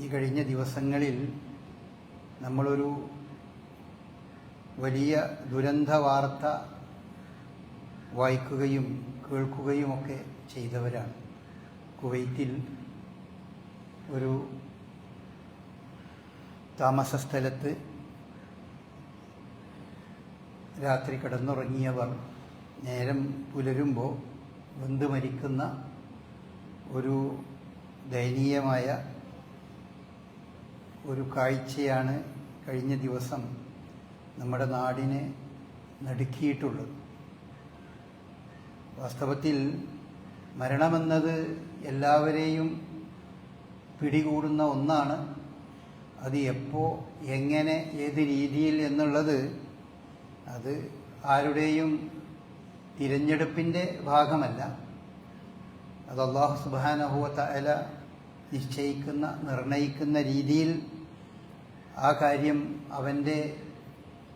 ഈ കഴിഞ്ഞ ദിവസങ്ങളിൽ നമ്മളൊരു വലിയ ദുരന്ത വാർത്ത വായിക്കുകയും കേൾക്കുകയുമൊക്കെ ചെയ്തവരാണ്. കുവൈത്തിൽ ഒരു താമസ സ്ഥലത്ത് രാത്രി കിടന്നുറങ്ങിയവർ നേരം പുലരുമ്പോൾ വെന്ത് മരിക്കുന്ന ഒരു ദയനീയമായ ഒരു കാഴ്ചയാണ് കഴിഞ്ഞ ദിവസം നമ്മുടെ നാടിനെ നടുക്കിയിട്ടുള്ളത്. വാസ്തവത്തിൽ മരണമെന്നത് എല്ലാവരെയും പിടികൂടുന്ന ഒന്നാണ്. അത് എപ്പോൾ എങ്ങനെ ഏത് രീതിയിൽ എന്നുള്ളത് അത് ആരുടെയും തിരഞ്ഞെടുപ്പിന്റെ ഭാഗമല്ല. അത് അള്ളാഹു സുബാനഹുവത്ത അല നിശ്ചയിക്കുന്ന നിർണയിക്കുന്ന രീതിയിൽ ആ കാര്യം അവന്റെ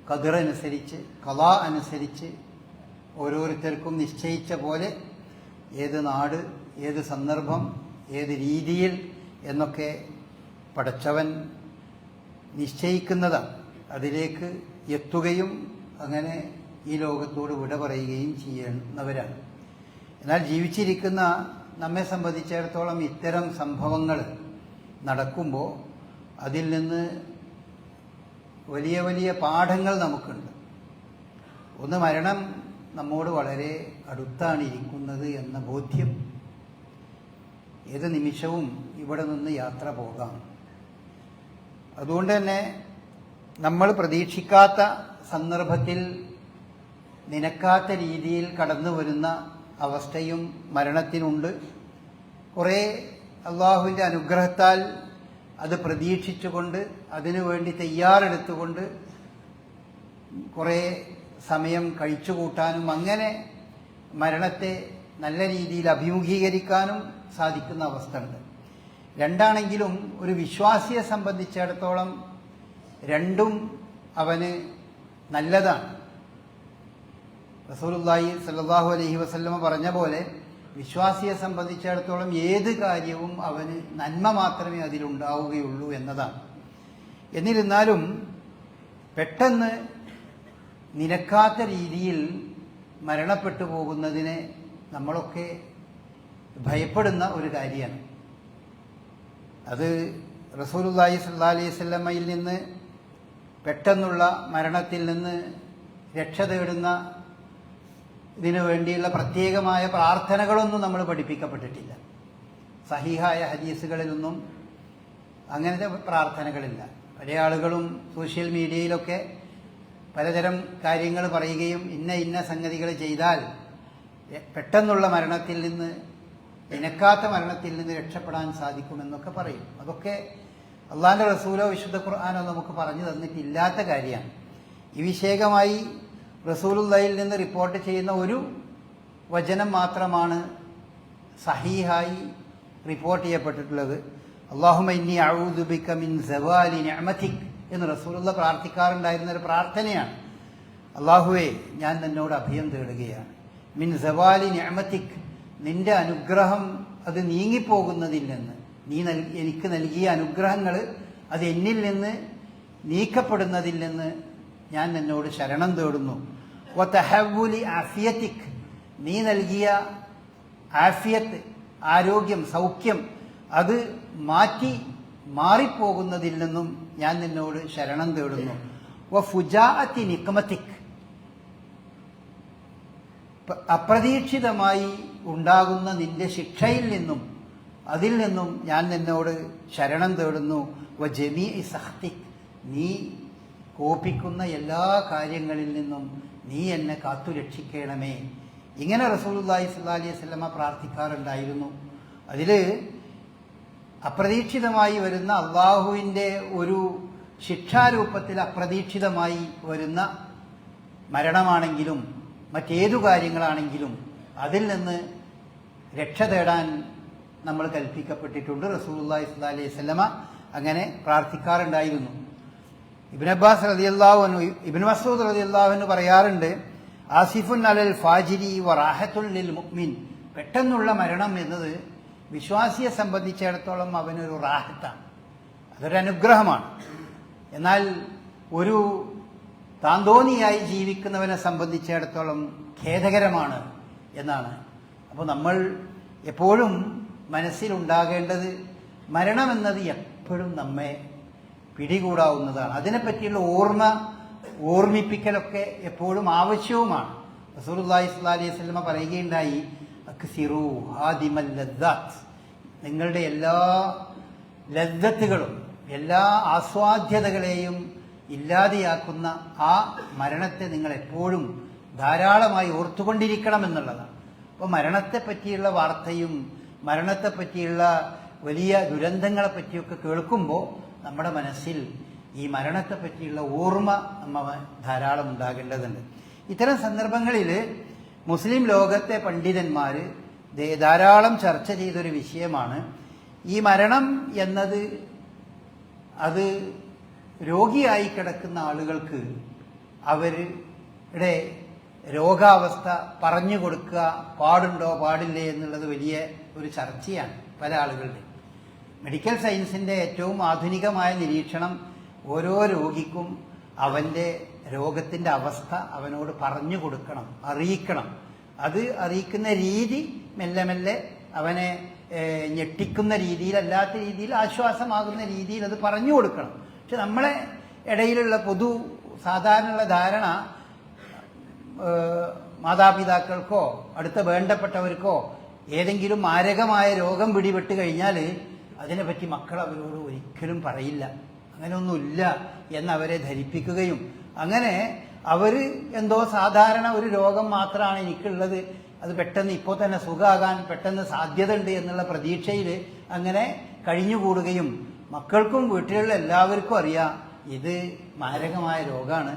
കതിറനുസരിച്ച് കഥ അനുസരിച്ച് ഓരോരുത്തർക്കും നിശ്ചയിച്ച പോലെ ഏത് നാട് ഏത് സന്ദർഭം ഏത് രീതിയിൽ എന്നൊക്കെ പടച്ചവൻ നിശ്ചയിക്കുന്നതാണ്. അതിലേക്ക് എത്തുകയും അങ്ങനെ ഈ ലോകത്തോട് വിട പറയുകയും ചെയ്യുന്നവരാണ്. എന്നാൽ ജീവിച്ചിരിക്കുന്ന നമ്മെ സംബന്ധിച്ചിടത്തോളം ഇത്തരം സംഭവങ്ങൾ നടക്കുമ്പോൾ അതിൽ നിന്ന് വലിയ വലിയ പാഠങ്ങൾ നമുക്കുണ്ട്. ഒന്ന് മരണം നമ്മോട് വളരെ അടുത്താണ് ഇരിക്കുന്നത് എന്ന ബോധ്യം ഏത് നിമിഷവും ഇവിടെ നിന്ന് യാത്ര പോകാം. അതുകൊണ്ട് തന്നെ നമ്മൾ പ്രതീക്ഷിക്കാത്ത സന്ദർഭത്തിൽ നിനക്കാത്ത രീതിയിൽ കടന്നു വരുന്ന അവസ്ഥയും മരണത്തിനുണ്ട്. കുറേ അള്ളാഹുവിന്റെ അനുഗ്രഹത്താൽ അത് പ്രതീക്ഷിച്ചുകൊണ്ട് അതിനുവേണ്ടി തയ്യാറെടുത്തുകൊണ്ട് കുറേ സമയം കഴിച്ചുകൂട്ടാനും അങ്ങനെ മരണത്തെ നല്ല രീതിയിൽ അഭിമുഖീകരിക്കാനും സാധിക്കുന്ന അവസ്ഥ ഉണ്ട് രണ്ടാണെങ്കിലും ഒരു വിശ്വാസിയെ സംബന്ധിച്ചിടത്തോളം രണ്ടും അവന് നല്ലതാണ്. റസൂലുള്ളാഹി സ്വല്ലല്ലാഹു അലൈഹി വസല്ലമ പറഞ്ഞ പോലെ വിശ്വാസിയെ സംബന്ധിച്ചിടത്തോളം ഏത് കാര്യവും അവന് നന്മ മാത്രമേ അതിലുണ്ടാവുകയുള്ളൂ എന്നതാണ്. എന്നിരുന്നാലും പെട്ടെന്ന് നിരക്കാത്ത രീതിയിൽ മരണപ്പെട്ടു പോകുന്നതിനെ നമ്മളൊക്കെ ഭയപ്പെടുന്ന ഒരു കാര്യമാണ്. അത് റസൂലുള്ളാഹി സ്വല്ലല്ലാഹി അലൈഹി വസല്ലമയിൽ നിന്ന് പെട്ടെന്നുള്ള മരണത്തിൽ നിന്ന് രക്ഷ തേടുന്ന ഇതിനു വേണ്ടിയുള്ള പ്രത്യേകമായ പ്രാർത്ഥനകളൊന്നും നമ്മൾ പഠിപ്പിക്കപ്പെട്ടിട്ടില്ല. സഹിഹായ ഹദീസുകളിലൊന്നും അങ്ങനത്തെ പ്രാർത്ഥനകളില്ല. പല ആളുകളും സോഷ്യൽ മീഡിയയിലൊക്കെ പലതരം കാര്യങ്ങൾ പറയുകയും ഇന്ന ഇന്ന സംഗതികൾ ചെയ്താൽ പെട്ടെന്നുള്ള മരണത്തിൽ നിന്ന് ഇനക്കാത്ത മരണത്തിൽ നിന്ന് രക്ഷപ്പെടാൻ സാധിക്കുമെന്നൊക്കെ പറയും. അതൊക്കെ അള്ളാന്റെ റസൂലോ വിശുദ്ധ ഖുർആാനോ നമുക്ക് പറഞ്ഞു തന്നിട്ടില്ലാത്ത കാര്യമാണ്. ഈ വിഷയകമായി റസൂലുള്ളയിൽ നിന്ന് റിപ്പോർട്ട് ചെയ്യുന്ന ഒരു വചനം മാത്രമാണ് സഹീഹായി റിപ്പോർട്ട് ചെയ്യപ്പെട്ടിട്ടുള്ളത്. അള്ളാഹുമ ഇന്നി അഊദുബിക മിൻ സവാലി നിഅമതിക് എന്ന് റസൂലുള്ള പ്രാർത്ഥിക്കാറുണ്ടായിരുന്ന ഒരു പ്രാർത്ഥനയാണ്. അള്ളാഹുവെ ഞാൻ നിന്നോട് അഭയം തേടുകയാണ്. മിൻ സവാലി നിഅമതിക് നിന്റെ അനുഗ്രഹം അത് നീങ്ങിപ്പോകുന്നതിൽ നിന്ന്. നീ എനിക്ക് നൽകിയ അനുഗ്രഹങ്ങൾ അത് എന്നിൽ നിന്ന് നീക്കപ്പെടുന്നതിൽ നിന്ന് ഞാൻ നിന്നോട് ശരണം തേടുന്നു. നീ നൽകിയ ആഫിയത്ത് ആരോഗ്യം സൗഖ്യം അത് മാറ്റി മാറിപ്പോകുന്നതിൽ നിന്നും ഞാൻ നിന്നോട് ശരണം തേടുന്നു. ഫുജാഅത്തി നിക്മത്തിക്. അപ്രതീക്ഷിതമായി ഉണ്ടാകുന്ന നിന്റെ ശിക്ഷയിൽ നിന്നും അതിൽ നിന്നും ഞാൻ നിന്നോട് ശരണം തേടുന്നു. വ ജമീ നീ കോപിക്കുന്ന എല്ലാ കാര്യങ്ങളിൽ നിന്നും നീ എന്നെ കാത്തു രക്ഷിക്കണമേ. ഇങ്ങനെ റസൂലുള്ളാഹി സ്വല്ലാ അലൈഹി വസല്ലമ പ്രാർത്ഥിക്കാറുണ്ടായിരുന്നു. അതിൽ അപ്രതീക്ഷിതമായി വരുന്ന അള്ളാഹുവിന്റെ ഒരു ശിക്ഷാരൂപത്തിൽ അപ്രതീക്ഷിതമായി വരുന്ന മരണമാണെങ്കിലും മറ്റേതു കാര്യങ്ങളാണെങ്കിലും അതിൽ നിന്ന് രക്ഷ തേടാൻ നമ്മൾ കൽപ്പിക്കപ്പെട്ടിട്ടുണ്ട്. റസൂലുള്ളാഹി സ്വല്ലല്ലാഹി അലൈഹി വസല്ലമ അങ്ങനെ പ്രാർത്ഥിക്കാറുണ്ടായിരുന്നു. ഇബിൻ അബ്ബാസ് റളിയല്ലാഹു ഇബിൻ മസൂദ് റളിയല്ലാഹു എന്ന് പറയാറുണ്ട് ആസിഫുൻ അലൽ ഫാജിരി വറാഹത്തുൽ ലിൽ മുഅ്മിൻ. പെട്ടെന്നുള്ള മരണം എന്നത് വിശ്വാസിയെ സംബന്ധിച്ചിടത്തോളം അവനൊരു റാഹത്താണ്. അതൊരു അനുഗ്രഹമാണ്. എന്നാൽ ഒരു താന്തോന്നിയായി ജീവിക്കുന്നവനെ സംബന്ധിച്ചിടത്തോളം ഖേദകരമാണ് എന്നാണ്. അപ്പോൾ നമ്മൾ എപ്പോഴും മനസ്സിലുണ്ടാകേണ്ടത് മരണമെന്നത് എപ്പോഴും നമ്മെ പിടികൂടാവുന്നതാണ്. അതിനെപ്പറ്റിയുള്ള ഓർമ്മ ഓർമ്മിപ്പിക്കലൊക്കെ എപ്പോഴും ആവശ്യവുമാണ്. റസൂലുള്ളാഹി സ്വല്ലല്ലാഹി അലൈഹി സ്വലമ പറയുകയുണ്ടായി അക്സിറു ഹാദിമൽ ലദ്ദാത്ത്. നിങ്ങളുടെ എല്ലാ ലദ്ദത്തുകളും എല്ലാ ആസ്വാദ്യതകളെയും ഇല്ലാതെയാക്കുന്ന ആ മരണത്തെ നിങ്ങൾ എപ്പോഴും ധാരാളമായി ഓർത്തുകൊണ്ടിരിക്കണം എന്നുള്ളതാണ് അപ്പോൾ മരണത്തെ പറ്റിയുള്ള വാർത്തയും മരണത്തെ പറ്റിയുള്ള വലിയ ദുരന്തങ്ങളെ പറ്റിയൊക്കെ കേൾക്കുമ്പോൾ നമ്മുടെ മനസ്സിൽ ഈ മരണത്തെ പറ്റിയുള്ള ഓർമ്മ നമ്മ ധാരാളം ഉണ്ടാകേണ്ടതുണ്ട്. ഇത്തരം സന്ദർഭങ്ങളിൽ മുസ്ലിം ലോകത്തെ പണ്ഡിതന്മാർ ധാരാളം ചർച്ച ചെയ്തൊരു വിഷയമാണ്. ഈ മരണം എന്നത് അത് രോഗിയായി കിടക്കുന്ന ആളുകൾക്ക് അവരുടെ രോഗാവസ്ഥ പറഞ്ഞു കൊടുക്കുക പാടുണ്ടോ പാടില്ലേ എന്നുള്ളത് വലിയ ഒരു ചർച്ചയാണ് പല ആളുകളുടെ മെഡിക്കൽ സയൻസിന്റെ ഏറ്റവും ആധുനികമായ നിരീക്ഷണം ഓരോ രോഗിക്കും അവന്റെ രോഗത്തിന്റെ അവസ്ഥ അവനോട് പറഞ്ഞു കൊടുക്കണം അറിയിക്കണം. അത് അറിയിക്കുന്ന രീതി മെല്ലെ മെല്ലെ അവനെ ഞെട്ടിക്കുന്ന രീതിയിൽ അല്ലാത്ത രീതിയിൽ ആശ്വാസമാകുന്ന രീതിയിൽ അത് പറഞ്ഞു കൊടുക്കണം. പക്ഷെ നമ്മളെ ഇടയിലുള്ള പൊതു സാധാരണയുള്ള ധാരണ മാതാപിതാക്കൾക്കോ അടുത്ത വേണ്ടപ്പെട്ടവർക്കോ ഏതെങ്കിലും മാരകമായ രോഗം പിടിപെട്ട് കഴിഞ്ഞാൽ അതിനെപ്പറ്റി മക്കൾ അവരോട് ഒരിക്കലും പറയില്ല. അങ്ങനെയൊന്നുമില്ല എന്ന് അവരെ ധരിപ്പിക്കുകയും അങ്ങനെ അവർ എന്തോ സാധാരണ ഒരു രോഗം മാത്രമാണ് എനിക്കുള്ളത്. അത് പെട്ടെന്ന് ഇപ്പോൾ തന്നെ സുഖമാകാൻ പെട്ടെന്ന് സാധ്യതയുണ്ട് എന്നുള്ള പ്രതീക്ഷയിൽ അങ്ങനെ കഴിഞ്ഞുകൂടുകയും മക്കൾക്കും വീട്ടിലുള്ള എല്ലാവർക്കും അറിയാം ഇത് മാരകമായ രോഗമാണ്.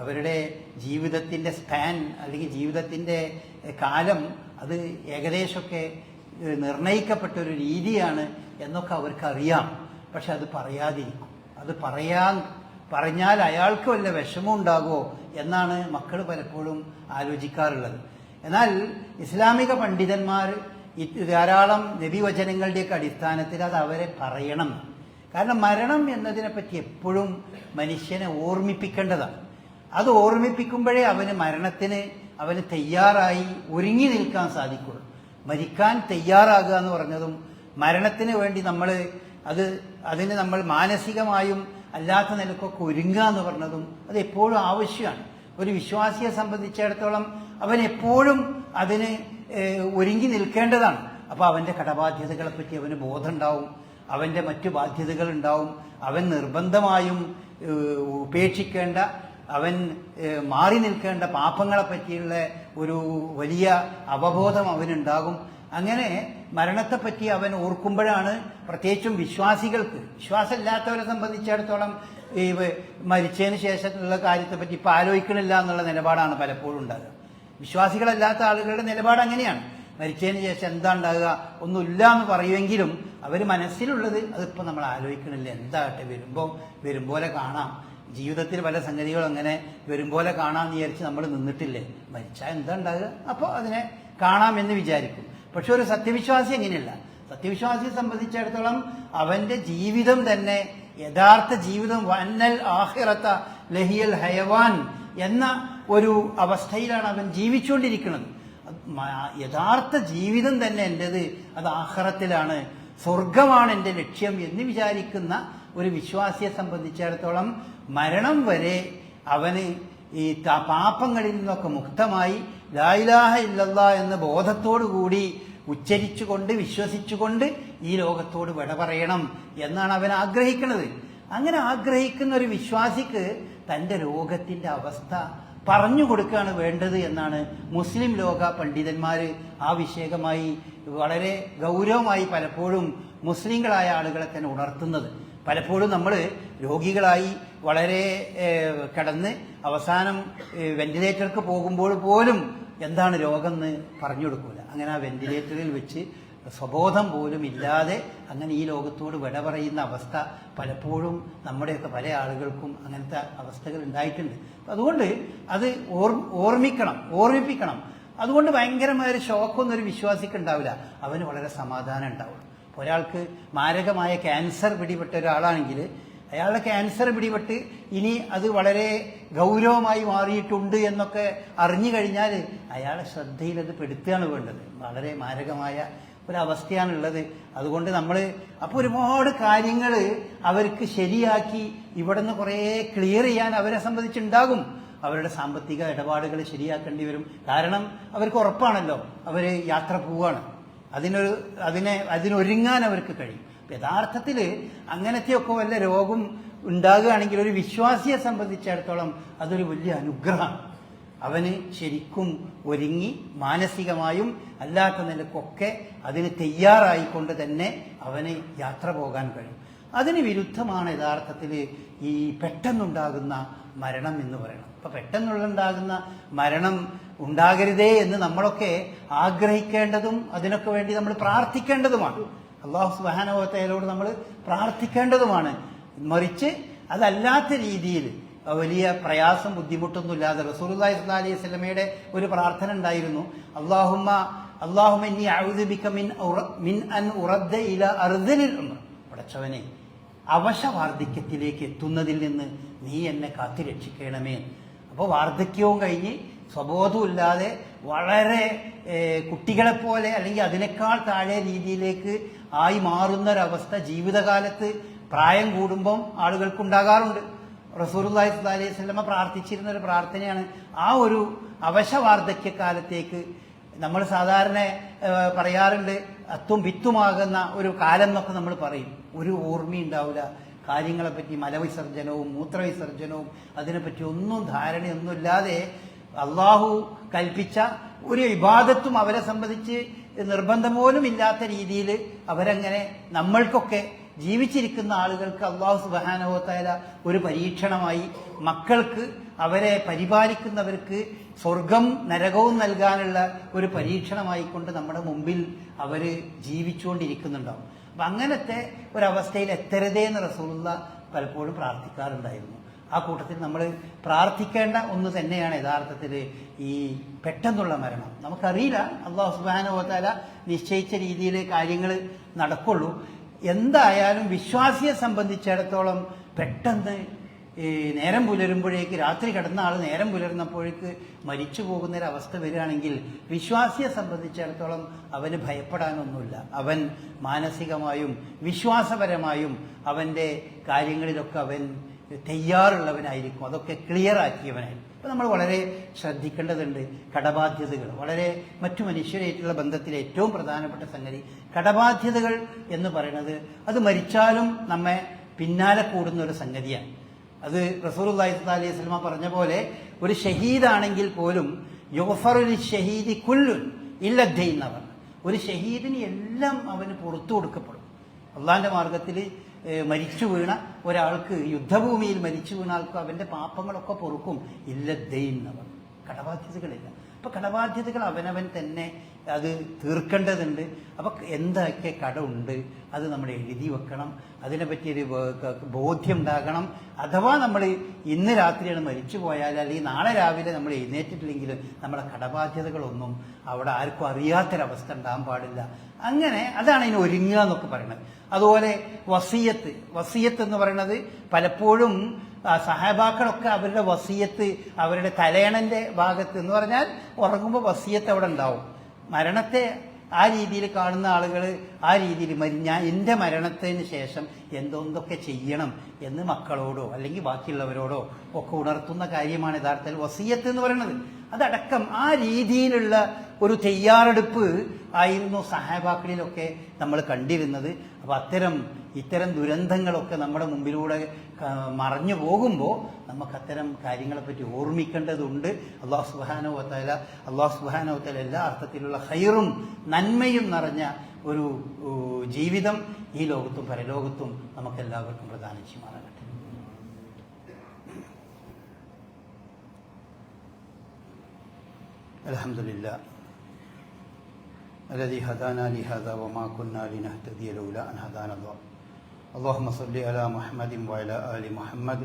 അവരുടെ ജീവിതത്തിന്റെ സ്പാൻ അല്ലെങ്കിൽ ജീവിതത്തിന്റെ കാലം അത് ഏകദേശമൊക്കെ നിർണയിക്കപ്പെട്ട ഒരു രീതിയാണ് എന്നൊക്കെ അവർക്ക് അറിയാം പക്ഷെ അത് പറയാതിരിക്കും. അത് പറയാൻ പറഞ്ഞാൽ അയാൾക്ക് വല്ല വിഷമം ഉണ്ടാകുമോ എന്നാണ് മക്കൾ പലപ്പോഴും ആലോചിക്കാറുള്ളത്. എന്നാൽ ഇസ്ലാമിക പണ്ഡിതന്മാർ ധാരാളം നബിവചനങ്ങളുടെയൊക്കെ അടിസ്ഥാനത്തിൽ അത് അവരെ പറയണം. കാരണം മരണം എന്നതിനെപ്പറ്റി എപ്പോഴും മനുഷ്യനെ ഓർമ്മിപ്പിക്കേണ്ടതാണ്. അത് ഓർമ്മിപ്പിക്കുമ്പോഴേ അവന് മരണത്തിന് അവന് തയ്യാറായി ഒരുങ്ങി നിൽക്കാൻ സാധിക്കുള്ളൂ. മരിക്കാൻ തയ്യാറാകുക എന്ന് പറഞ്ഞതും മരണത്തിന് വേണ്ടി നമ്മൾ അത് അതിന് നമ്മൾ മാനസികമായും അല്ലാത്ത നിലക്കൊക്കെ ഒരുങ്ങുക എന്ന് പറഞ്ഞതും അത് എപ്പോഴും ആവശ്യമാണ്. ഒരു വിശ്വാസിയെ സംബന്ധിച്ചിടത്തോളം അവൻ എപ്പോഴും അതിന് ഒരുങ്ങി നിൽക്കേണ്ടതാണ്. അപ്പോൾ അവന്റെ കടബാധ്യതകളെ പറ്റി അവന് ബോധമുണ്ടാവും. അവന്റെ മറ്റു ബാധ്യതകൾ ഉണ്ടാവും അവൻ നിർബന്ധമായും ഉപേക്ഷിക്കേണ്ട അവൻ മാറി നിൽക്കേണ്ട പാപങ്ങളെ പറ്റിയുള്ള ഒരു വലിയ അവബോധം അവനുണ്ടാകും. അങ്ങനെ മരണത്തെപ്പറ്റി അവൻ ഓർക്കുമ്പോഴാണ് പ്രത്യേകിച്ചും വിശ്വാസികൾക്ക് വിശ്വാസമില്ലാത്തവരെ സംബന്ധിച്ചിടത്തോളം ഈ മരിച്ചതിന് ശേഷമുള്ള കാര്യത്തെപ്പറ്റി ഇപ്പം ആലോചിക്കണില്ല എന്നുള്ള നിലപാടാണ് പലപ്പോഴും ഉണ്ടാകുക. വിശ്വാസികളല്ലാത്ത ആളുകളുടെ നിലപാട് അങ്ങനെയാണ്. മരിച്ചതിന് ശേഷം എന്താ ഉണ്ടാകുക ഒന്നുമില്ല എന്ന് പറയുമെങ്കിലും അവർ മനസ്സിലുള്ളത് അതിപ്പോൾ നമ്മൾ ആലോചിക്കണില്ല. എന്താകട്ടെ വരുമ്പോൾ വരും പോലെ കാണാം. ജീവിതത്തിൽ പല സംഗതികളും അങ്ങനെ വരും പോലെ കാണാമെന്ന് വിചാരിച്ച് നമ്മൾ നിന്നിട്ടില്ലേ? മരിച്ചാൽ എന്താ ഉണ്ടാകുക അപ്പോൾ അതിനെ കാണാമെന്ന് വിചാരിക്കും. പക്ഷെ ഒരു സത്യവിശ്വാസി അങ്ങനെയല്ല സത്യവിശ്വാസിയെ സംബന്ധിച്ചിടത്തോളം അവന്റെ ജീവിതം തന്നെ യഥാർത്ഥ ജീവിതം വന്നൽ ആഹിറത്ത ലഹിയൽ ഹയവാൻ എന്ന ഒരു അവസ്ഥയിലാണ് അവൻ ജീവിച്ചുകൊണ്ടിരിക്കുന്നത്. യഥാർത്ഥ ജീവിതം തന്നെ എന്റെത് അത് ആഹ്റത്തിലാണ്. സ്വർഗമാണ് എന്റെ ലക്ഷ്യം എന്ന് വിചാരിക്കുന്ന ഒരു വിശ്വാസിയെ സംബന്ധിച്ചിടത്തോളം മരണം വരെ അവന് ഈ പാപങ്ങളിൽ നിന്നൊക്കെ മുക്തമായി ലായിലാഹ ഇല്ലല്ല എന്ന ബോധത്തോടു കൂടി ഉച്ചരിച്ചുകൊണ്ട് വിശ്വസിച്ചുകൊണ്ട് ഈ ലോകത്തോട് വിട പറയണം എന്നാണ് അവൻ ആഗ്രഹിക്കുന്നത്. അങ്ങനെ ആഗ്രഹിക്കുന്ന ഒരു വിശ്വാസിക്ക് തന്റെ രോഗത്തിന്റെ അവസ്ഥ പറഞ്ഞു കൊടുക്കുകയാണ് വേണ്ടത് എന്നാണ് മുസ്ലിം ലോക പണ്ഡിതന്മാർ ആ വിഷയകമായി വളരെ ഗൗരവമായി പലപ്പോഴും മുസ്ലിങ്ങളായ ആളുകളെ തന്നെ ഉണർത്തുന്നത്. പലപ്പോഴും നമ്മൾ രോഗികളായി വളരെ കടന്ന് അവസാനം വെന്റിലേറ്റർക്ക് പോകുമ്പോൾ പോലും എന്താണ് രോഗം എന്ന് പറഞ്ഞു കൊടുക്കൂല അങ്ങനെ ആ വെന്റിലേറ്ററിൽ വെച്ച് സ്വബോധം പോലും ഇല്ലാതെ അങ്ങനെ ഈ ലോകത്തോട് വിട പറയുന്ന അവസ്ഥ പലപ്പോഴും നമ്മുടെയൊക്കെ പല ആളുകൾക്കും അങ്ങനത്തെ അവസ്ഥകൾ ഉണ്ടായിട്ടുണ്ട്. അതുകൊണ്ട് അത് ഓർ ഓർമ്മിക്കണം ഓർമ്മിപ്പിക്കണം. അതുകൊണ്ട് ഭയങ്കരമായ ഒരു ഷോക്കൊന്നും ഒരു വിശ്വാസിക്ക് ഉണ്ടാവില്ല. അവന് വളരെ സമാധാനം ഉണ്ടാവും ഒരാൾക്ക് മാരകമായ ക്യാൻസർ പിടിപെട്ട ഒരാളാണെങ്കിൽ അയാളുടെ ക്യാൻസർ പിടിപെട്ട് ഇനി അത് വളരെ ഗൗരവമായി മാറിയിട്ടുണ്ട് എന്നൊക്കെ അറിഞ്ഞു കഴിഞ്ഞാൽ അയാളെ ശ്രദ്ധയിൽ അത് പെടുത്തുകയാണ് വേണ്ടത്. വളരെ മാരകമായ ഒരവസ്ഥയാണുള്ളത്. അതുകൊണ്ട് നമ്മൾ അപ്പോൾ ഒരുപാട് കാര്യങ്ങൾ അവർക്ക് ശരിയാക്കി ഇവിടെ നിന്ന് കുറേ ക്ലിയർ ചെയ്യാൻ അവരെ സംബന്ധിച്ചുണ്ടാകും. അവരുടെ സാമ്പത്തിക ഇടപാടുകൾ ശരിയാക്കേണ്ടി വരും. കാരണം അവർക്ക് ഉറപ്പാണല്ലോ. അവർ യാത്ര പോവുകയാണ്. അതിനൊരു അതിനെ അതിനൊരുങ്ങാൻ അവർക്ക് കഴിയും. യഥാർത്ഥത്തിൽ അങ്ങനത്തെയൊക്കെ വല്ല രോഗം ഉണ്ടാകുകയാണെങ്കിൽ ഒരു വിശ്വാസിയെ സംബന്ധിച്ചിടത്തോളം അതൊരു വലിയ അനുഗ്രഹമാണ് അവന് ശരിക്കും ഒരുങ്ങി മാനസികമായും അല്ലാത്ത നിലക്കൊക്കെ അതിന് തയ്യാറായിക്കൊണ്ട് തന്നെ അവന് യാത്ര പോകാൻ കഴിയും. അതിന് വിരുദ്ധമാണ് യഥാർത്ഥത്തിൽ ഈ പെട്ടെന്നുണ്ടാകുന്ന മരണം എന്ന് പറയുന്നത്. അപ്പൊ പെട്ടെന്നുണ്ടാകുന്ന മരണം ഉണ്ടാകരുതേ എന്ന് നമ്മളൊക്കെ ആഗ്രഹിക്കേണ്ടതും അതിനൊക്കെ വേണ്ടി നമ്മൾ പ്രാർത്ഥിക്കേണ്ടതുമാണ്. അള്ളാഹു സുബാനോത്തയിലോട് നമ്മൾ പ്രാർത്ഥിക്കേണ്ടതുമാണ്. മറിച്ച് അതല്ലാത്ത രീതിയിൽ വലിയ പ്രയാസം ബുദ്ധിമുട്ടൊന്നുമില്ലാതെ റസൂലുള്ളാഹി സ്വല്ലല്ലാഹി അലൈഹി വസല്ലമയുടെ ഒരു പ്രാർത്ഥന ഉണ്ടായിരുന്നു. അള്ളാഹുമ്മ അഊദു ബിക മിൻ മിൻ അൻ ഉറദ്ദ ഇല അർദലിൽ പടച്ചവനെ അവശ വാർദ്ധക്യത്തിലേക്ക് എത്തുന്നതിൽ നിന്ന് നീ എന്നെ കാത്തു രക്ഷിക്കണമേ. അപ്പോൾ വാർദ്ധക്യവും കഴിഞ്ഞ് സ്വബോധവും ഇല്ലാതെ വളരെ കുട്ടികളെപ്പോലെ അല്ലെങ്കിൽ അതിനേക്കാൾ താഴെ രീതിയിലേക്ക് ആയി മാറുന്ന ഒരവസ്ഥ ജീവിതകാലത്ത് പ്രായം കൂടുമ്പം ആളുകൾക്കുണ്ടാകാറുണ്ട്. റസൂർലായി അലൈഹി വസല്ലമ പ്രാർത്ഥിച്ചിരുന്ന ഒരു പ്രാർത്ഥനയാണ്. ആ ഒരു അവശ വാർദ്ധക്യകാലത്തേക്ക് നമ്മൾ സാധാരണ പറയാറുണ്ട് അത്തും വിത്തുമാകുന്ന ഒരു കാലം എന്നൊക്കെ നമ്മൾ പറയും. ഒരു ഓർമ്മയുണ്ടാവില്ല കാര്യങ്ങളെപ്പറ്റി മലവിസർജനവും മൂത്രവിസർജനവും അതിനെപ്പറ്റി ഒന്നും ധാരണയൊന്നുമില്ലാതെ അള്ളാഹു കൽപ്പിച്ച ഒരു വിവാദത്തും അവരെ സംബന്ധിച്ച് നിർബന്ധം പോലും ഇല്ലാത്ത രീതിയിൽ അവരങ്ങനെ നമ്മൾക്കൊക്കെ ജീവിച്ചിരിക്കുന്ന ആളുകൾക്ക് അള്ളാഹു സുബാനവത്തായ ഒരു പരീക്ഷണമായി മക്കൾക്ക് അവരെ പരിപാലിക്കുന്നവർക്ക് സ്വർഗം നരകവും നൽകാനുള്ള ഒരു പരീക്ഷണമായി കൊണ്ട് നമ്മുടെ മുമ്പിൽ അവർ ജീവിച്ചുകൊണ്ടിരിക്കുന്നുണ്ടാവും. അപ്പം അങ്ങനത്തെ ഒരവസ്ഥയിൽ എത്തരുതേ എന്ന് റസൂലുള്ള പലപ്പോഴും പ്രാർത്ഥിക്കാറുണ്ടായിരുന്നു. ആ കൂട്ടത്തിൽ നമ്മൾ പ്രാർത്ഥിക്കേണ്ട ഒന്ന് തന്നെയാണ് യഥാർത്ഥത്തിൽ ഈ പെട്ടെന്നുള്ള മരണം. നമുക്കറിയില്ല. അള്ളാഹു സുബാനുഭവത്താല നിശ്ചയിച്ച രീതിയിൽ കാര്യങ്ങൾ നടക്കുള്ളൂ. എന്തായാലും വിശ്വാസിയെ സംബന്ധിച്ചിടത്തോളം പെട്ടെന്ന് നേരം പുലരുമ്പോഴേക്ക് രാത്രി കിടന്ന ആൾ നേരം പുലർന്നപ്പോഴേക്ക് മരിച്ചു പോകുന്നൊരവസ്ഥ വരികയാണെങ്കിൽ വിശ്വാസിയെ സംബന്ധിച്ചിടത്തോളം അവന് ഭയപ്പെടാനൊന്നുമില്ല. അവൻ മാനസികമായും വിശ്വാസപരമായും അവന്റെ കാര്യങ്ങളിലൊക്കെ അവൻ തയ്യാറുള്ളവനായിരിക്കും. അതൊക്കെ ക്ലിയർ ആക്കിയവനായിരിക്കും അപ്പം നമ്മൾ വളരെ ശ്രദ്ധിക്കേണ്ടതുണ്ട് കടബാധ്യതകൾ. വളരെ മറ്റു മനുഷ്യരായിട്ടുള്ള ബന്ധത്തിലെ ഏറ്റവും പ്രധാനപ്പെട്ട സംഗതി കടബാധ്യതകൾ എന്ന് പറയുന്നത് അത് മരിച്ചാലും നമ്മെ പിന്നാലെ കൂടുന്ന ഒരു സംഗതിയാണ്. അത് സ്വല്ലല്ലാഹി അലൈഹി സ്വലമ പറഞ്ഞ പോലെ ഒരു ഷഹീദാണെങ്കിൽ പോലും യോഫറുൽ ഷഹീദി കുല്ലുൻ ഇല്ലദ്ദൈന്നവർ ഒരു ഷഹീദിന് എല്ലാം അവന് പുറത്തു കൊടുക്കപ്പെടും. അള്ളാന്റെ മാർഗത്തിൽ മരിച്ചു വീണ ഒരാൾക്ക് യുദ്ധഭൂമിയിൽ മരിച്ചു വീണ ആൾക്ക് അവന്റെ പാപങ്ങളൊക്കെ പൊറുക്കും. ഇല്ല ദൈന്നവർ കടബാധ്യതകളില്ല. അപ്പൊ കടബാധ്യതകൾ അവനവൻ തന്നെ അത് തീർക്കേണ്ടതുണ്ട്. അപ്പൊ എന്തൊക്കെ കടമുണ്ട്? അത് നമ്മൾ എഴുതി വെക്കണം. അതിനെപ്പറ്റിയൊരു ബോധ്യം ഉണ്ടാകണം അഥവാ നമ്മൾ ഇന്ന് രാത്രിയാണ് മരിച്ചു പോയാൽ അല്ലെങ്കിൽ നാളെ രാവിലെ നമ്മൾ എഴുന്നേറ്റിട്ടില്ലെങ്കിൽ നമ്മുടെ കടബാധ്യതകളൊന്നും അവിടെ ആർക്കും അറിയാത്തൊരവസ്ഥ ഉണ്ടാകാൻ പാടില്ല. അങ്ങനെ അതാണ് ഇതിന് ഒരുങ്ങുക എന്നൊക്കെ പറയുന്നത്. അതുപോലെ വസീയത്ത്. വസീയത്ത് എന്ന് പറയുന്നത് പലപ്പോഴും സഹാബാക്കളൊക്കെ അവരുടെ വസീയത്ത് അവരുടെ തലയണന്റെ ഭാഗത്ത് എന്ന് പറഞ്ഞാൽ ഉറങ്ങുമ്പോൾ വസീയത്ത് അവിടെ ഉണ്ടാവും. മരണത്തെ ആ രീതിയിൽ കാണുന്ന ആളുകൾ ആ രീതിയിൽ മരി ഞാൻ എന്റെ മരണത്തിന് ശേഷം എന്തൊന്നൊക്കെ ചെയ്യണം എന്ന് മക്കളോടോ അല്ലെങ്കിൽ ബാക്കിയുള്ളവരോടോ ഒക്കെ ഉണർത്തുന്ന കാര്യമാണ് യഥാർത്ഥത്തിൽ വസീയത്ത് എന്ന് പറയുന്നത്. അതടക്കം ആ രീതിയിലുള്ള ഒരു തയ്യാറെടുപ്പ് ആയിരുന്നു സഹാബാക്കളിലൊക്കെ നമ്മൾ കണ്ടിരുന്നത് അപ്പോൾ അത്തരം ഇത്തരം ദുരന്തങ്ങളൊക്കെ നമ്മുടെ മുമ്പിലൂടെ ആ, മറഞ്ഞു പോകുമ്പോൾ നമുക്ക് അത്തരം കാര്യങ്ങളെപ്പറ്റി ഓർമ്മിക്കേണ്ടതുണ്ട് അള്ളാഹു സുബാനോത്തല അള്ളാഹു സുബാനോത്തല എല്ലാ അർത്ഥത്തിലുള്ള ഹൈറും നന്മയും നിറഞ്ഞ ഒരു ഊ, ജീവിതം ഈ ലോകത്തും പരലോകത്തും നമുക്കെല്ലാവർക്കും പ്രദാനം ചെയ്യുമാറാകട്ടെ الحمد لله الذي هدانا لهذا وما كنا لنهتدي لولا أن هدانا الله اللهم صل على محمد وعلى آل محمد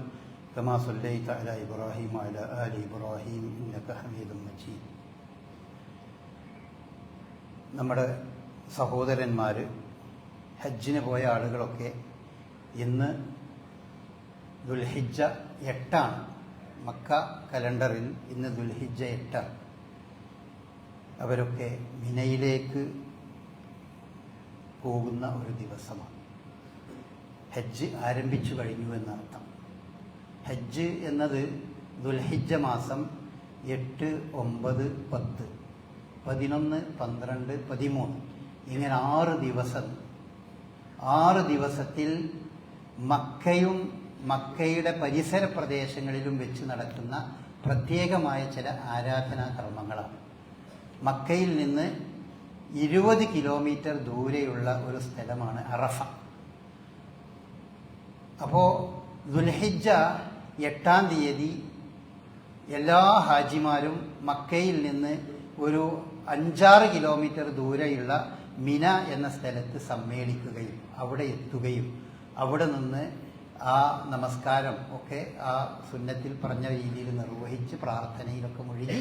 كما صليت على إبراهيم وعلى آل إبراهيم إنك حميد مجيد നമ്മുടെ സഹോദരന്മാർ ഹജ്ജിന് പോയ ആളുകളൊക്കെ ഇന്ന് ദുൽഹിജ്ജ എട്ടാണ് മക്ക കലണ്ടറിൽ ഇന്ന് ദുൽഹിജ്ജ എട്ടാണ് അവരൊക്കെ മിനയിലേക്ക് പോകുന്ന ഒരു ദിവസമാണ്. ഹജ്ജ് ആരംഭിച്ചു കഴിഞ്ഞു എന്നർത്ഥം. ഹജ്ജ് എന്നത് ദുൽഹിജ്ജ മാസം എട്ട് ഒമ്പത് പത്ത് പതിനൊന്ന് പന്ത്രണ്ട് പതിമൂന്ന്. ഇങ്ങനെ ആറ് ദിവസം ആറ് ദിവസത്തിൽ മക്കയും മക്കയുടെ പരിസര പ്രദേശങ്ങളിലും വെച്ച് നടക്കുന്ന പ്രത്യേകമായ ചില ആരാധനാ കർമ്മങ്ങളാണ്. മക്കയിൽ നിന്ന് ഇരുപത് കിലോമീറ്റർ ദൂരെയുള്ള ഒരു സ്ഥലമാണ് അറഫ. അപ്പോൾ ദുൽഹിജ എട്ടാം തീയതി എല്ലാ ഹാജിമാരും മക്കയിൽ നിന്ന് ഒരു അഞ്ചാറ് കിലോമീറ്റർ ദൂരെയുള്ള മിന എന്ന സ്ഥലത്ത് സമ്മേളിക്കുകയും അവിടെ എത്തുകയും അവിടെ നിന്ന് ആ നമസ്കാരം ഒക്കെ ആ സുന്നത്തിൽ പറഞ്ഞ രീതിയിൽ നിർവഹിച്ച് പ്രാർത്ഥനയിലൊക്കെ മുഴുകി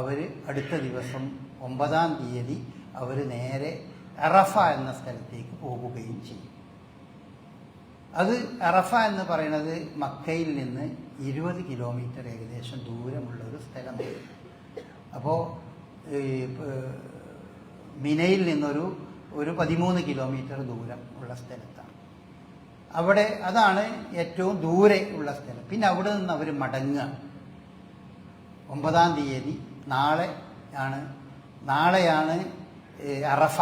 അവർ അടുത്ത ദിവസം ഒമ്പതാം തീയതി അവർ നേരെ അറഫ എന്ന സ്ഥലത്തേക്ക് പോകുകയും ചെയ്യും. അത് അറഫ എന്ന് പറയുന്നത് മക്കയിൽ നിന്ന് ഇരുപത് കിലോമീറ്റർ ഏകദേശം ദൂരമുള്ള ഒരു സ്ഥലമാണ്. അപ്പോൾ മിനയിൽ നിന്നൊരു ഒരു പതിമൂന്ന് കിലോമീറ്റർ ദൂരം ഉള്ള സ്ഥലത്താണ്. അവിടെ അതാണ് ഏറ്റവും ദൂരെ ഉള്ള സ്ഥലം. പിന്നെ അവിടെ നിന്ന് അവർ മടങ്ങുക. ഒമ്പതാം തീയതി നാളെ ആണ് നാളെയാണ് അറഫ.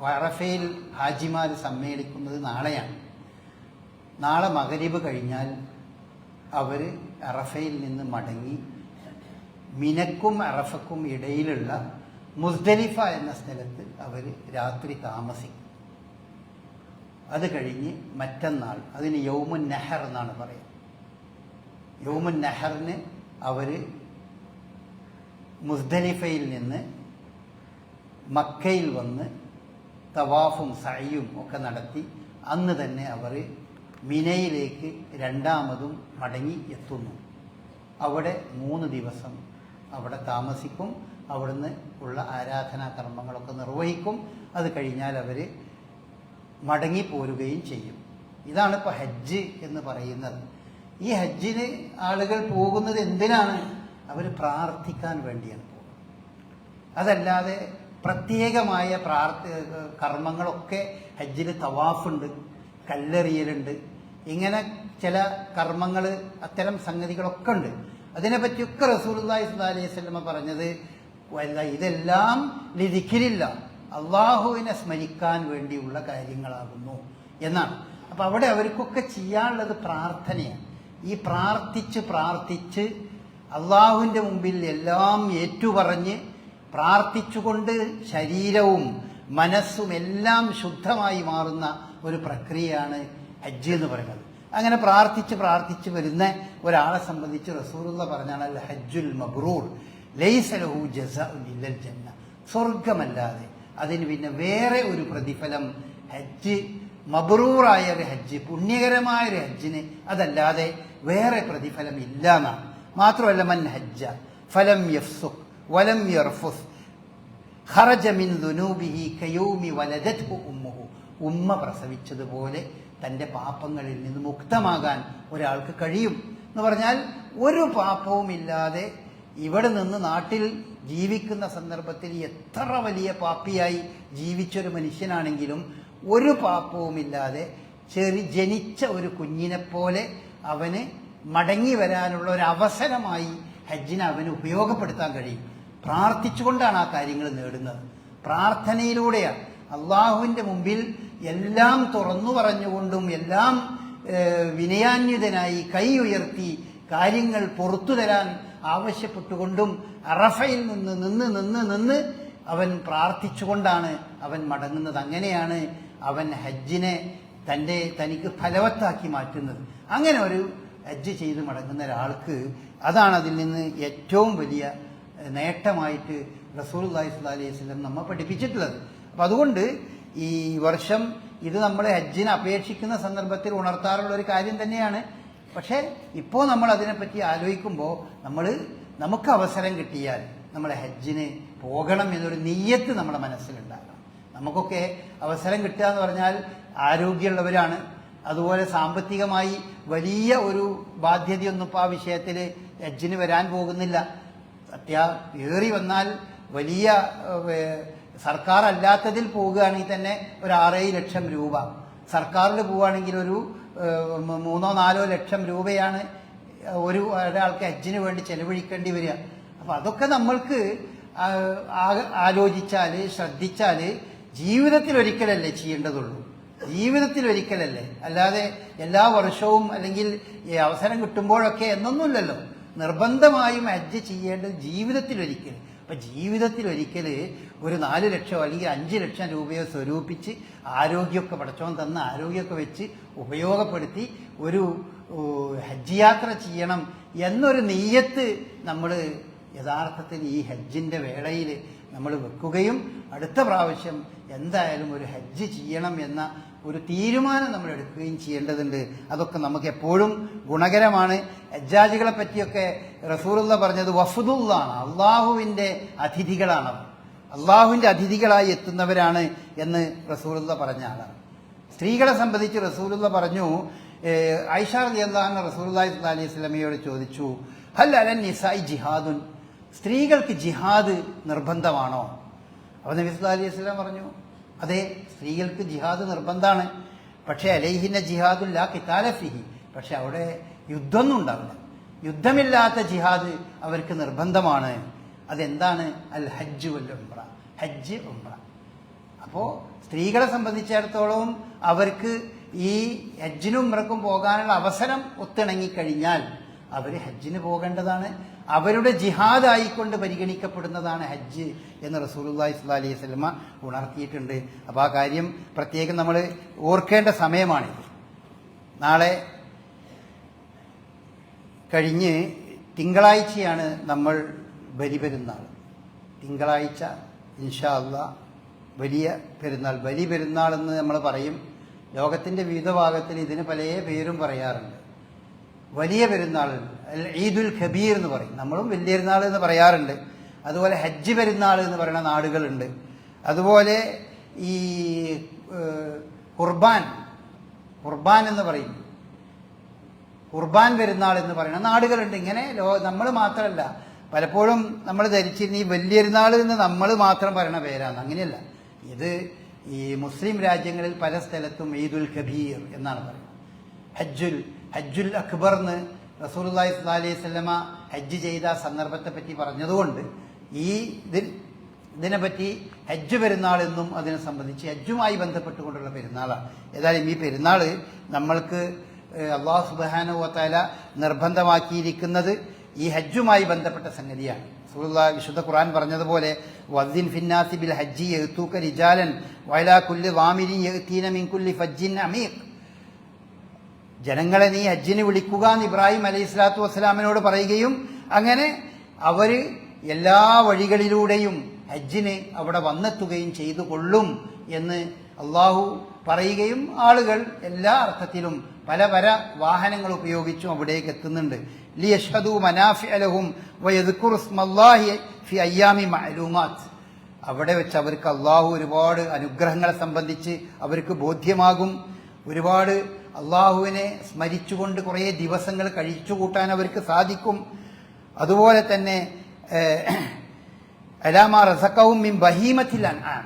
അറഫയിൽ ഹാജിമാർ സമ്മേളിക്കുന്നത് നാളെയാണ്. നാളെ മകരീബ് കഴിഞ്ഞാൽ അവർ അറഫയിൽ നിന്ന് മടങ്ങി മിനക്കും അറഫക്കും ഇടയിലുള്ള മുസ്ദലിഫ എന്ന സ്ഥലത്ത് അവർ രാത്രി താമസിക്കും. അത് കഴിഞ്ഞ് മറ്റന്നാൾ അതിന് യൗമുൻ നെഹർ എന്നാണ് പറയുന്നത്. യൗമുൻ നെഹറിന് അവർ മുസ്ദലിഫയിൽ നിന്ന് മക്കയിൽ വന്ന് തവാഫും സയ്യും ഒക്കെ നടത്തി അന്ന് തന്നെ അവർ മിനയിലേക്ക് രണ്ടാമതും മടങ്ങി എത്തുന്നു. അവിടെ മൂന്ന് ദിവസം അവിടെ താമസിക്കും. അവിടുന്ന് ഉള്ള ആരാധനാ കർമ്മങ്ങളൊക്കെ നിർവഹിക്കും. അത് കഴിഞ്ഞാൽ അവർ മടങ്ങിപ്പോരുകയും ചെയ്യും. ഇതാണ് ഇപ്പോൾ ഹജ്ജ് എന്ന് പറയുന്നത്. ഈ ഹജ്ജിന് ആളുകൾ പോകുന്നത് എന്തിനാണ്? അവർ പ്രാർത്ഥിക്കാൻ വേണ്ടിയാണ് അതല്ലാതെ പ്രത്യേകമായ പ്രാർത്ഥി കർമ്മങ്ങളൊക്കെ ഹജ്ജിൽ തവാഫുണ്ട് കല്ലെറിയലുണ്ട് ഇങ്ങനെ ചില കർമ്മങ്ങൾ അത്തരം സംഗതികളൊക്കെ ഉണ്ട്. അതിനെപ്പറ്റിയൊക്കെ റസൂലുള്ളാഹി സ്വല്ലല്ലാഹി അലൈഹി വസല്ലമ പറഞ്ഞത് ഇതെല്ലാം ലിതിക്കിലില്ല അള്ളാഹുവിനെ സ്മരിക്കാൻ വേണ്ടിയുള്ള കാര്യങ്ങളാകുന്നു എന്നാണ്. അപ്പം അവിടെ അവർക്കൊക്കെ ചെയ്യാനുള്ളത് പ്രാർത്ഥനയാണ്. ഈ പ്രാർത്ഥിച്ച് പ്രാർത്ഥിച്ച് അള്ളാഹുവിന്റെ മുമ്പിൽ എല്ലാം ഏറ്റുപറഞ്ഞ് പ്രാർത്ഥിച്ചുകൊണ്ട് ശരീരവും മനസ്സും എല്ലാം ശുദ്ധമായി മാറുന്ന ഒരു പ്രക്രിയയാണ് ഹജ്ജ് എന്ന് പറയുന്നത്. അങ്ങനെ പ്രാർത്ഥിച്ച് പ്രാർത്ഥിച്ച് വരുന്ന ഒരാളെ സംബന്ധിച്ച് റസൂറുള്ള പറഞ്ഞാണ് അൽ ഹജ്ജുൽ മബ്രൂർ ലൈസലഹു ജസഉൽ ജന്ന സ്വർഗമല്ലാതെ അതിന് പിന്നെ വേറെ ഒരു പ്രതിഫലം ഹജ്ജ് മബ്രൂറായ ഒരു ഹജ്ജ് പുണ്യകരമായ ഒരു ഹജ്ജിന് അതല്ലാതെ വേറെ പ്രതിഫലം ഇല്ല എന്നാണ്. മാത്രമല്ല മൻ ഹജ്ജ ഫലം യഫ്സുഖ് വലം യർഫുസ്. ഖറജ മിൻ ദുനൂബിഹി കയൂമി വലദത്ഹു ഉമ്മുഹു. ഉമ്മ പ്രസവിച്ചതുപോലെ തന്റെ പാപങ്ങളിൽ നിന്ന് മുക്തമാകാൻ ഒരാൾക്ക് കഴിയും എന്ന് പറഞ്ഞാൽ ഒരു പാപവുമില്ലാതെ ഇവിടെ നിന്ന് നാട്ടിൽ ജീവിക്കുന്ന സന്ദർഭത്തിൽ എത്ര വലിയ പാപ്പിയായി ജീവിച്ചൊരു മനുഷ്യനാണെങ്കിലും ഒരു പാപവുമില്ലാതെ ചെറി ജനിച്ച ഒരു കുഞ്ഞിനെപ്പോലെ അവന് മടങ്ങി വരാനുള്ള ഒരു അവസരമായി ഹജ്ജിനെ അവന് ഉപയോഗപ്പെടുത്താൻ കഴിയും. പ്രാർത്ഥിച്ചുകൊണ്ടാണ് ആ കാര്യങ്ങൾ നേടുന്നത്. പ്രാർത്ഥനയിലൂടെയാണ്. അള്ളാഹുവിന്റെ മുമ്പിൽ എല്ലാം തുറന്നു പറഞ്ഞുകൊണ്ടും എല്ലാം വിനയാന്യതനായി കൈ ഉയർത്തി കാര്യങ്ങൾ പുറത്തു തരാൻ ആവശ്യപ്പെട്ടുകൊണ്ടും അറഫയിൽ നിന്ന് നിന്ന് നിന്ന് നിന്ന് അവൻ പ്രാർത്ഥിച്ചുകൊണ്ടാണ് അവൻ മടങ്ങുന്നത്. അങ്ങനെയാണ് അവൻ ഹജ്ജിനെ തന്റെ തനിക്ക് ഫലവത്താക്കി മാറ്റുന്നത്. അങ്ങനെ ഒരു ഹജ്ജ് ചെയ്ത് മടങ്ങുന്ന ഒരാൾക്ക് അതാണ് അതിൽ നിന്ന് ഏറ്റവും വലിയ നേട്ടമായിട്ട് റസൂൽ അള്ളാഹി സ്വല്ലാ അലൈഹി വസല്ലം നമ്മെ പഠിപ്പിച്ചിട്ടുള്ളത്. അപ്പം അതുകൊണ്ട് ഈ വർഷം ഇത് നമ്മൾ ഹജ്ജിന് അപേക്ഷിക്കുന്ന സന്ദർഭത്തിൽ ഉണർത്താറുള്ള ഒരു കാര്യം തന്നെയാണ്. പക്ഷേ ഇപ്പോൾ നമ്മൾ അതിനെപ്പറ്റി ആലോചിക്കുമ്പോൾ നമ്മൾ നമുക്ക് അവസരം കിട്ടിയാൽ നമ്മൾ ഹജ്ജിന് പോകണം എന്നൊരു നെയ്യത്ത് നമ്മുടെ മനസ്സിലുണ്ടാകണം. നമുക്കൊക്കെ അവസരം കിട്ടുക എന്ന് പറഞ്ഞാൽ ആരോഗ്യമുള്ളവരാണ്. അതുപോലെ സാമ്പത്തികമായി വലിയ ഒരു ബാധ്യതയൊന്നും ഇപ്പോൾ ആ വിഷയത്തിൽ ഹജ്ജിന് വരാൻ പോകുന്നില്ല. അത്യാ ഏറി വന്നാൽ വലിയ സർക്കാർ അല്ലാത്തതിൽ പോവുകയാണെങ്കിൽ തന്നെ ഒരു ആറേഴ് ലക്ഷം രൂപ. സർക്കാരിൽ പോവുകയാണെങ്കിൽ ഒരു മൂന്നോ നാലോ ലക്ഷം രൂപയാണ് ഒരു ഒരാൾക്ക് ഹജ്ജിന് വേണ്ടി ചെലവഴിക്കേണ്ടി വരിക. അപ്പൊ അതൊക്കെ നമ്മൾക്ക് ആലോചിച്ചാൽ ശ്രദ്ധിച്ചാൽ ജീവിതത്തിൽ ഒരിക്കലല്ലേ ചെയ്യേണ്ടതുള്ളൂ. ജീവിതത്തിൽ ഒരിക്കലല്ലേ അല്ലാതെ എല്ലാ വർഷവും അല്ലെങ്കിൽ ഈ അവസരം കിട്ടുമ്പോഴൊക്കെ എന്നൊന്നുമില്ലല്ലോ. നിർബന്ധമായും ഹജ്ജ് ചെയ്യേണ്ടത് ജീവിതത്തിൽ ഒരിക്കൽ അപ്പൊ ജീവിതത്തിൽ ഒരിക്കൽ ഒരു നാല് ലക്ഷമോ അല്ലെങ്കിൽ അഞ്ച് ലക്ഷം രൂപയോ സ്വരൂപിച്ച് ആരോഗ്യമൊക്കെ പടച്ചോൻ തന്ന ആരോഗ്യമൊക്കെ വെച്ച് ഉപയോഗപ്പെടുത്തി ഒരു ഹജ്ജ് യാത്ര ചെയ്യണം എന്നൊരു നെയ്യത്ത് നമ്മൾ യഥാർത്ഥത്തിൽ ഈ ഹജ്ജിന്റെ വേളയിൽ നമ്മൾ വെക്കുകയും അടുത്ത പ്രാവശ്യം എന്തായാലും ഒരു ഹജ്ജ് ചെയ്യണം എന്ന ഒരു തീരുമാനം നമ്മൾ എടുക്കുകയും ചെയ്യേണ്ടതുണ്ട്. അതൊക്കെ നമുക്ക് എപ്പോഴും ഗുണകരമാണ്. ഹജ്ജാജികളെ പറ്റിയൊക്കെ റസൂറുള്ള പറഞ്ഞത് വഫുദുള്ളാണ്. അള്ളാഹുവിന്റെ അതിഥികളാണ് അള്ളാഹുവിന്റെ അതിഥികളായി എത്തുന്നവരാണ് എന്ന് റസൂറുള്ള പറഞ്ഞ ആളാണ്. സ്ത്രീകളെ സംബന്ധിച്ച് റസൂലുള്ള പറഞ്ഞു ഐഷാർ അലി അള്ളാഹ് റസൂലി അലൈഹി ചോദിച്ചു ഹൽ അലൻ നിസായി ജിഹാദുൻ? സ്ത്രീകൾക്ക് ജിഹാദ് നിർബന്ധമാണോ? അപ്പോൾ നബി സുല്ലാ അലൈഹി സ്വലാം പറഞ്ഞു അതെ സ്ത്രീകൾക്ക് ജിഹാദ് നിർബന്ധമാണ്. പക്ഷേ അലൈഹിന്ന ജിഹാദുല്ല കിതാലഫിഹി പക്ഷെ അവിടെ യുദ്ധമൊന്നും ഉണ്ടാവില്ല. യുദ്ധമില്ലാത്ത ജിഹാദ് അവർക്ക് നിർബന്ധമാണ്. അതെന്താണ്? അൽ ഹജ്ജ് വല്ല ഉംറ. ഹജ്ജ് ഉംറ. അപ്പോൾ സ്ത്രീകളെ സംബന്ധിച്ചിടത്തോളം അവർക്ക് ഈ ഹജ്ജിനും ഉംറക്കും പോകാനുള്ള അവസരം ഒത്തിണങ്ങിക്കഴിഞ്ഞാൽ അവർ ഹജ്ജിന് പോകേണ്ടതാണ്. അവരുടെ ജിഹാദായിക്കൊണ്ട് പരിഗണിക്കപ്പെടുന്നതാണ് ഹജ്ജ് എന്ന് റസൂലുള്ളാഹി സ്വല്ലാ അലൈഹി സ്വലമ ഉണർത്തിയിട്ടുണ്ട്. അപ്പോൾ ആ കാര്യം പ്രത്യേകം നമ്മൾ ഓർക്കേണ്ട സമയമാണിത്. നാളെ കഴിഞ്ഞ് തിങ്കളാഴ്ചയാണ് നമ്മൾ ബലി പെരുന്നാൾ തിങ്കളാഴ്ച ഇൻഷാ അല്ല വലിയ പെരുന്നാൾ. ബലി പെരുന്നാൾ എന്ന് നമ്മൾ പറയും. ലോകത്തിന്റെ വിവിധ ഭാഗത്തിൽ ഇതിന് പല പേരും പറയാറുണ്ട്. വലിയ പെരുന്നാൾ അൽ ഈദുൽ ഖബീർ എന്ന് പറയും. നമ്മളും വലിയ പെരുന്നാൾ എന്ന് പറയാറുണ്ട്. അതുപോലെ ഹജ്ജ് പെരുന്നാൾ എന്ന് പറയുന്ന നാടുകളുണ്ട്. അതുപോലെ ഈ ഖുർബാൻ ഖുർബാൻ എന്ന് പറയും. ഖുർബാൻ പെരുന്നാൾ എന്ന് പറയുന്ന നാടുകളുണ്ട്. ഇങ്ങനെ നമ്മൾ മാത്രമല്ല പലപ്പോഴും നമ്മൾ ധരിച്ചിരുന്ന ഈ വലിയൊരുന്നാൾ എന്ന് നമ്മൾ മാത്രം പറയണ പേരാണ്. അങ്ങനെയല്ല. ഇത് ഈ മുസ്ലിം രാജ്യങ്ങളിൽ പല സ്ഥലത്തും ഈദുൽ കബീർ എന്നാണ് പറയുന്നത്. ഹജ്ജുൽ ഹജ്ജുൽ അക്ബർ എന്ന് റസൂലുള്ളാഹി സ്വല്ലല്ലാഹി അലൈഹി ഹജ്ജ് ചെയ്ത സന്ദർഭത്തെ പറ്റി പറഞ്ഞതുകൊണ്ട് ഈ ഇതിൽ ഇതിനെപ്പറ്റി ഹജ്ജ് പെരുന്നാൾ എന്നും അതിനെ സംബന്ധിച്ച് ഹജ്ജുമായി ബന്ധപ്പെട്ടുകൊണ്ടുള്ള പെരുന്നാളാണ്. ഏതായാലും ഈ പെരുന്നാൾ നമ്മൾക്ക് അള്ളാഹു സുബാനുവത്താല നിർബന്ധമാക്കിയിരിക്കുന്നത് ഈ ഹജ്ജുമായി ബന്ധപ്പെട്ട സംഗതിയാണ്. റസൂലുള്ളാഹി വിശുദ്ധ ഖുർആൻ പറഞ്ഞതുപോലെ വദ്ദിൻ ഫിന്നാസി ബിൽ ഹജ്ജി യഅ്തൂക റിജാലൻ വയലാ കുല്ലി വാമിരി യഅ്തീന മിൻ കുല്ലി ഫജ്ജിൻ അമീഖ്. ജനങ്ങളെ നീ അജ്ജിന് വിളിക്കുക എന്ന് ഇബ്രാഹിം അലൈഹി സ്വലാത്തു വസ്സലാമിനോട് പറയുകയും അങ്ങനെ അവർ എല്ലാ വഴികളിലൂടെയും ഹജ്ജിന് അവിടെ വന്നെത്തുകയും ചെയ്തു കൊള്ളും എന്ന് അള്ളാഹു പറയുകയും ആളുകൾ എല്ലാ അർത്ഥത്തിലും പല പല വാഹനങ്ങൾ ഉപയോഗിച്ചും അവിടേക്ക് എത്തുന്നുണ്ട്. ലിയഷ്ഹദു മനാഫി അലഹും അയ്യാമി മഅലൂമാത്ത്. അവിടെ വെച്ച് അവർക്ക് അള്ളാഹു ഒരുപാട് അനുഗ്രഹങ്ങളെ സംബന്ധിച്ച് അവർക്ക് ബോധ്യമാകും. ഒരുപാട് അള്ളാഹുവിനെ സ്മരിച്ചുകൊണ്ട് കുറേ ദിവസങ്ങൾ കഴിച്ചു കൂട്ടാൻ അവർക്ക് സാധിക്കും. അതുപോലെ തന്നെ അലാമാ റസക്കവും മിൻ ബഹീമത്തിൽ അൻആം.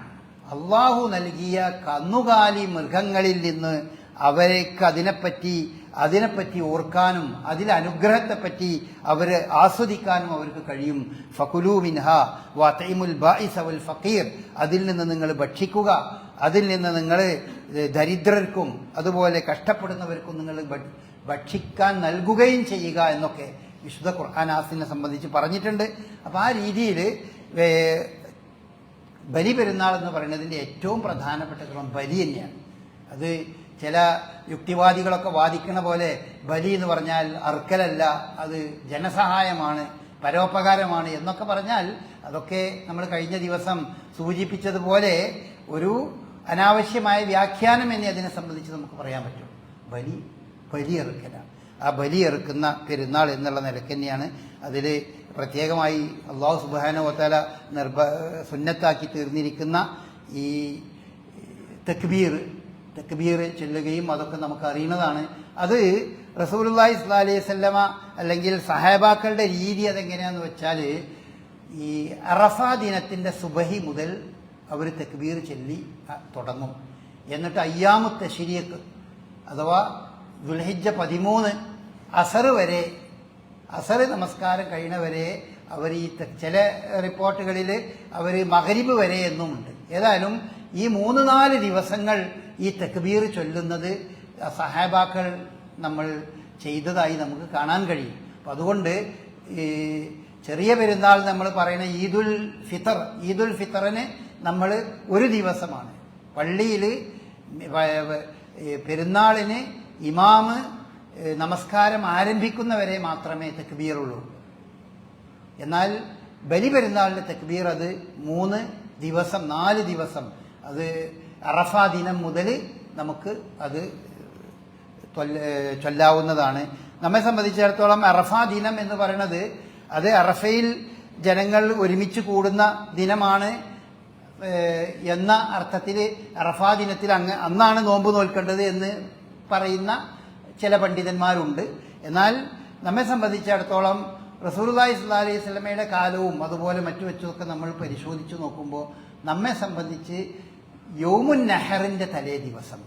അള്ളാഹു നൽകിയ കന്നുകാലി മൃഗങ്ങളിൽ നിന്ന് അവർക്ക് അതിനെപ്പറ്റി അതിനെപ്പറ്റി ഓർക്കാനും അതിലെ അനുഗ്രഹത്തെപ്പറ്റി അവർ ആസ്വദിക്കാനും അവർക്ക് കഴിയും. ഫകുലു മിൻഹ വാത്തൈമുൽ ബായിസ് വൽ ഫക്കീർ അതിൽ നിന്ന് നിങ്ങൾ ഭക്ഷിക്കുക. അതിൽ നിന്ന് നിങ്ങൾ ദരിദ്രർക്കും അതുപോലെ കഷ്ടപ്പെടുന്നവർക്കും നിങ്ങൾ ഭക്ഷിക്കാൻ നൽകുകയും ചെയ്യുക എന്നൊക്കെ വിശുദ്ധ ഖുർഹാനാസിനെ സംബന്ധിച്ച് പറഞ്ഞിട്ടുണ്ട്. അപ്പോൾ ആ രീതിയിൽ ബലി പെരുന്നാൾ എന്ന് പറയുന്നതിന്റെ ഏറ്റവും പ്രധാനപ്പെട്ട ക്രമം ബലി തന്നെയാണ്. അത് ചില യുക്തിവാദികളൊക്കെ വാദിക്കുന്ന പോലെ ബലി എന്ന് പറഞ്ഞാൽ അർക്കലല്ല അത് ജനസഹായമാണ് പരോപകാരമാണ് എന്നൊക്കെ പറഞ്ഞാൽ അതൊക്കെ നമ്മൾ കഴിഞ്ഞ ദിവസം സൂചിപ്പിച്ചതുപോലെ ഒരു അനാവശ്യമായ വ്യാഖ്യാനം എന്നെ അതിനെ സംബന്ധിച്ച് നമുക്ക് പറയാൻ പറ്റും. ബലി ബലിയെറുക്കലാണ് ആ ബലിയെറുക്കുന്ന പെരുന്നാൾ എന്നുള്ള നിലയ്ക്ക് തന്നെയാണ് അതിൽ പ്രത്യേകമായി അള്ളാഹു സുബാനോത്തല നിർഭ സുന്നത്താക്കി തീർന്നിരിക്കുന്ന ഈ തെക്ബീർ തെക്ബീർ ചെല്ലുകയും അതൊക്കെ നമുക്ക് അറിയുന്നതാണ്. അത് റസൂലുള്ളാഹി സ്വല്ലല്ലാഹി അലൈഹി വസല്ലമ അല്ലെങ്കിൽ സഹാബാക്കളുടെ രീതി അതെങ്ങനെയാണെന്ന് വെച്ചാൽ ഈ അറഫ ദിനത്തിന്റെ സുബഹി മുതൽ അവർ തെക്ബീർ ചൊല്ലി തുടങ്ങും. എന്നിട്ട് അയ്യാമത്തെ ശരിയക്ക് അഥവാ ദുൽഹിജ പതിമൂന്ന് അസർ വരെ അസർ നമസ്കാരം കഴിയണവരെ അവർ ഈ ചില റിപ്പോർട്ടുകളിൽ അവർ മകരിബ് വരെ എന്നുമുണ്ട്. ഏതായാലും ഈ മൂന്ന് നാല് ദിവസങ്ങൾ ഈ തെക്ബീർ ചൊല്ലുന്നത് സഹാബാക്കൾ നമ്മൾ ചെയ്തതായി നമുക്ക് കാണാൻ കഴിയും. അപ്പം അതുകൊണ്ട് ചെറിയ പെരുന്നാൾ നമ്മൾ പറയുന്ന ഈദുൽ ഫിത്തർ ഈദുൽ ഫിത്തറിന് നമ്മൾ ഒരു ദിവസമാണ്. പള്ളിയിൽ പെരുന്നാളിന് ഇമാമ് നമസ്കാരം ആരംഭിക്കുന്നവരെ മാത്രമേ തെക്ബീറുള്ളൂ. എന്നാൽ ബലി പെരുന്നാളിന്റെ തെക്ബീർ അത് മൂന്ന് ദിവസം നാല് ദിവസം. അത് അറഫ ദിനം മുതൽ നമുക്ക് അത് ചൊല്ലാവുന്നതാണ്. നമ്മെ സംബന്ധിച്ചിടത്തോളം അറഫ ദിനം എന്ന് പറയുന്നത് അത് അറഫയിൽ ജനങ്ങൾ ഒരുമിച്ച് കൂടുന്ന ദിനമാണ്. എന്ന അർത്ഥത്തിൽ അറഫാ ദിനത്തിൽ അങ്ങ് അന്നാണ് നോമ്പ് നോൽക്കേണ്ടത് എന്ന് പറയുന്ന ചില പണ്ഡിതന്മാരുണ്ട്. എന്നാൽ നമ്മെ സംബന്ധിച്ചിടത്തോളം റസൂലുള്ളാഹി സ്വല്ലല്ലാഹി അലൈഹി സ്വലമയുടെ കാലവും അതുപോലെ മറ്റു വെച്ചതൊക്കെ നമ്മൾ പരിശോധിച്ച് നോക്കുമ്പോൾ നമ്മെ സംബന്ധിച്ച് യോമുൻ നെഹറിന്റെ തലേ ദിവസം.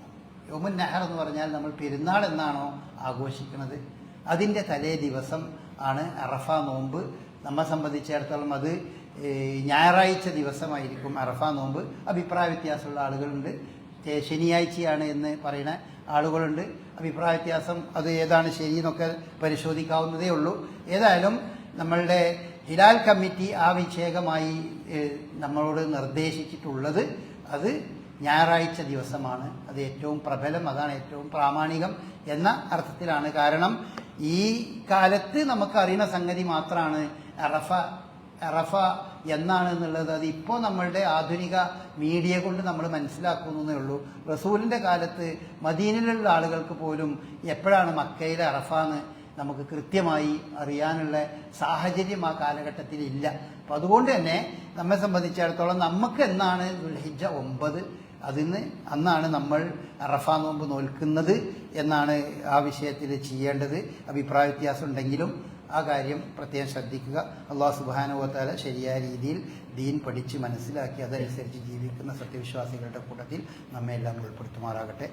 യോമുൻ നെഹർ എന്ന് പറഞ്ഞാൽ നമ്മൾ പെരുന്നാൾ എന്നാണോ ആഘോഷിക്കുന്നത്? അതിന്റെ തലേ ദിവസം ആണ് അറഫ നോമ്പ്. നമ്മെ സംബന്ധിച്ചിടത്തോളം അത് ഞായറാഴ്ച ദിവസമായിരിക്കും അറഫ നോമ്പ്. അഭിപ്രായ വ്യത്യാസമുള്ള ആളുകളുണ്ട്. ശനിയാഴ്ചയാണ് എന്ന് പറയുന്ന ആളുകളുണ്ട്. അഭിപ്രായ വ്യത്യാസം അത് ഏതാണ് ശരി എന്നൊക്കെ പരിശോധിക്കാവുന്നതേ ഉള്ളൂ. ഏതായാലും നമ്മളുടെ ഹിലാൽ കമ്മിറ്റി ആ വിഷയകമായി നമ്മളോട് നിർദ്ദേശിച്ചിട്ടുള്ളത് അത് ഞായറാഴ്ച ദിവസമാണ്. അത് ഏറ്റവും പ്രബലം അതാണ് ഏറ്റവും പ്രാമാണികം എന്ന അർത്ഥത്തിലാണ്. കാരണം ഈ കാലത്ത് നമുക്ക് അറിയുന്ന സംഗതി മാത്രമാണ് അറഫ അറഫ എന്നാണ് എന്നുള്ളത് അത് ഇപ്പോൾ നമ്മളുടെ ആധുനിക മീഡിയ കൊണ്ട് നമ്മൾ മനസ്സിലാക്കുന്നേ ഉള്ളൂ. റസൂലിന്റെ കാലത്ത് മദീനിലുള്ള ആളുകൾക്ക് പോലും എപ്പോഴാണ് മക്കയിലെ അറഫ എന്ന് നമുക്ക് കൃത്യമായി അറിയാനുള്ള സാഹചര്യം ആ കാലഘട്ടത്തിൽ ഇല്ല. അപ്പം അതുകൊണ്ട് തന്നെ നമ്മെ സംബന്ധിച്ചിടത്തോളം നമുക്ക് എന്നാണ് ദുൽഹിജ ഒമ്പത്? അതിന് അന്നാണ് നമ്മൾ അറഫ നോമ്പ് നോൽക്കുന്നത് എന്നാണ് ആ വിഷയത്തിൽ ചെയ്യേണ്ടത്. അഭിപ്രായ വ്യത്യാസം ഉണ്ടെങ്കിലും ആ കാര്യം പ്രത്യേകം ശ്രദ്ധിക്കുക. അള്ളാഹു സുബാനുവത്താല ശരിയായ രീതിയിൽ ദീൻ പഠിച്ച് മനസ്സിലാക്കി അതനുസരിച്ച് ജീവിക്കുന്ന സത്യവിശ്വാസികളുടെ കൂട്ടത്തിൽ നമ്മെ എല്ലാം ഉൾപ്പെടുത്തുമാറാകട്ടെ.